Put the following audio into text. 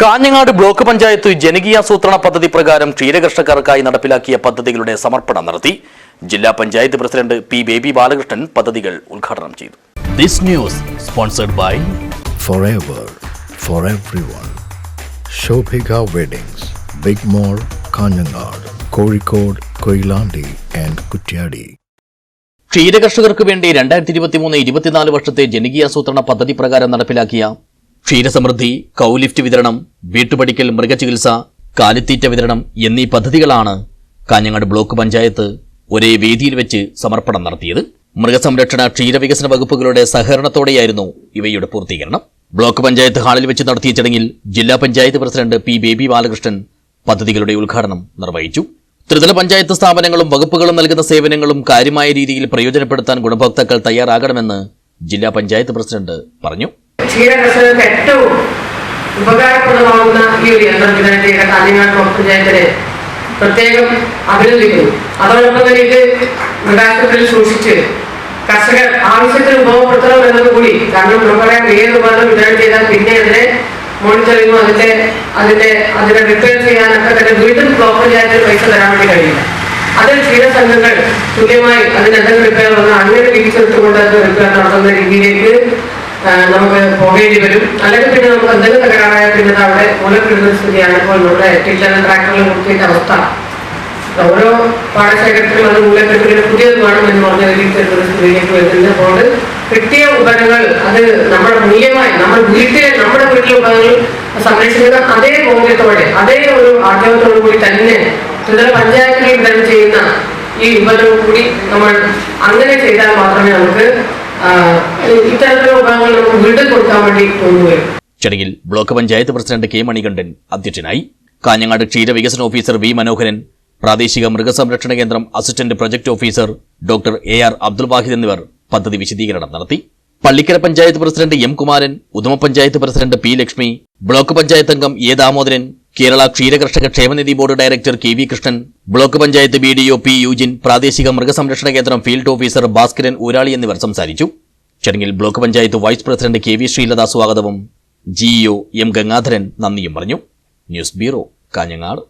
Kanhangad block panchayat ജനകീയാസൂത്രണ പദ്ധതി പ്രകാരം ക്ഷീരകർഷകർക്കായി നടപ്പിലാക്കിയ പദ്ധതികളുടെ സമർപ്പണം നടത്തി ജില്ലാ പഞ്ചായത്ത് പ്രസിഡന്റ് പി ബേബി ബാലകൃഷ്ണൻ പദ്ധതികൾ ഉദ്ഘാടനം ചെയ്തു this news sponsored by forever for everyone. Shobhika Weddings, Big Mall, Kanyanad, Kozhikode, Koilandi and Kutyadi. ക്ഷീരകർഷകർക്ക് വേണ്ടി രണ്ടായിരത്തി ഇരുപത്തിമൂന്ന് ഇരുപത്തിനാല് വർഷത്തെ ജനകീയാസൂത്രണ പദ്ധതി പ്രകാരം നടപ്പിലാക്കിയ ക്ഷീരസമൃദ്ധി കൗലിഫ്റ്റ് വിതരണം വീട്ടുപടിക്കൽ മൃഗചികിത്സ കാലിത്തീറ്റ വിതരണം എന്നീ പദ്ധതികളാണ് കാഞ്ഞങ്ങാട് ബ്ലോക്ക് പഞ്ചായത്ത് ഒരേ വേദിയിൽ വെച്ച് സമർപ്പണം നടത്തിയത്. മൃഗസംരക്ഷണ ക്ഷീരവികസന വകുപ്പുകളുടെ സഹകരണത്തോടെയായിരുന്നു ഇവയുടെ പൂർത്തീകരണം. ബ്ലോക്ക് പഞ്ചായത്ത് ഹാളിൽ വെച്ച് നടത്തിയ ചടങ്ങിൽ ജില്ലാ പഞ്ചായത്ത് പ്രസിഡന്റ് പി ബേബി ബാലകൃഷ്ണൻ പദ്ധതികളുടെ ഉദ്ഘാടനം നിർവഹിച്ചു. ത്രിതല പഞ്ചായത്ത് സ്ഥാപനങ്ങളും വകുപ്പുകളും നൽകുന്ന സേവനങ്ങളും കാര്യമായ രീതിയിൽ പ്രയോജനപ്പെടുത്താൻ ഗുണഭോക്താക്കൾ തയ്യാറാകണമെന്ന് ജില്ലാ പഞ്ചായത്ത് പ്രസിഡന്റ് പറഞ്ഞു. ക്ഷീരകർഷകർക്ക് ഏറ്റവും ഉപകാരപ്രദമാകുന്ന ഈ ഒരു യന്ത്രം ചെയ്ത കാഞ്ഞങ്ങാട് പഞ്ചായത്തിനെ പ്രത്യേകം അഭിനന്ദിക്കുന്നു. അതോടൊപ്പം തന്നെ ഇത് മൃഗാശുപത്രിയിൽ സൂക്ഷിച്ച് കർഷകർ ആവശ്യത്തിന് ഉപയോഗപ്പെടുത്തണം എന്നത് കൂടി കാരണം നമുക്കറിയാം ഏത് ഉപകരണം വിതരണം ചെയ്താൽ പിന്നെ അതിനെ മോണിറ്ററിങ്ങും അതിന്റെ അതിന്റെ അതിനെ റിപ്പയർ ചെയ്യാനൊക്കെ തന്നെ വീണ്ടും ബ്ലോക്ക് പഞ്ചായത്തിന് പൈസ തരാൻ വേണ്ടി കഴിയില്ല. അതിൽ ക്ഷീരസംഘങ്ങൾ തുല്യമായി അതിന് എന്തെങ്കിലും റിപ്പയർ വന്നാൽ അങ്ങനെ തിരിച്ചെടുത്തുകൊണ്ട് അത് റിപ്പയർ നടത്തുന്ന രീതിയിലേക്ക് നമുക്ക് പോകേണ്ടി വരും. അല്ലെങ്കിൽ പിന്നെ നമുക്ക് എന്തെങ്കിലും തകരാറായ പിന്നെ അവിടെ മൂലപ്പെടുന്ന സ്ഥിതിയാണ്. ഇപ്പോൾ നമ്മുടെ ടില്ലർ ട്രാക്ടറിൽ കൊടുക്കേണ്ട അവസ്ഥ. ഓരോ പാടശേഖരത്തിലും അത് മൂലക്കെട്ടുകളിൽ പുതിയത് വേണം എന്ന് പറഞ്ഞ ഒരു സ്ഥിതിയിലേക്ക് വരുന്നപ്പോൾ കിട്ടിയ ഉപകരണങ്ങൾ അത് നമ്മുടെ മൂല്യമായി നമ്മുടെ വീട്ടിലെ നമ്മുടെ വീട്ടിലെ ഉപകരണങ്ങൾ സംരക്ഷിക്കുന്ന അതേ മൂല്യത്തോടെ അതേ ഒരു ആഗ്രഹത്തോടു കൂടി തന്നെ ത്രിതല പഞ്ചായത്തിൽ വിതരണം ചെയ്യുന്ന ഈ ഉപകരണം കൂടി നമ്മൾ അങ്ങനെ ചെയ്താൽ മാത്രമേ നമുക്ക് ഇത്തരത്തിലുള്ള ഉപകരണങ്ങൾ വീട് കൊടുക്കാൻ വേണ്ടി കൊണ്ടുവരും. ചടങ്ങിൽ block panchayat president K Manikandan അധ്യക്ഷനായി. കാഞ്ഞങ്ങാട് ക്ഷീരവികസന ഓഫീസർ വി മനോഹരൻ പ്രാദേശിക മൃഗസംരക്ഷണ കേന്ദ്രം assistant project officer doctor A R Abdul Wahid എന്നിവർ പദ്ധതി വിശദീകരണം നടത്തി. Pallikkara panchayat president M Kumaran Udma panchayat president P Lakshmi block panchayat അംഗം എ ദാമോദരൻ കേരള ക്ഷീരകർഷക ക്ഷേമനിധി board director K V Krishnan block panchayat B D O P Eugene പ്രാദേശിക മൃഗസംരക്ഷണ കേന്ദ്രം ഫീൽഡ് ഓഫീസർ ഭാസ്കരൻ ഊരാളി എന്നിവർ സംസാരിച്ചു. ചടങ്ങിൽ block panchayat vice president K V Sreelatha സ്വാഗതവും ജിഇഒ എം ഗംഗാധരൻ നന്ദിയും പറഞ്ഞു. News bureau Kanhangad.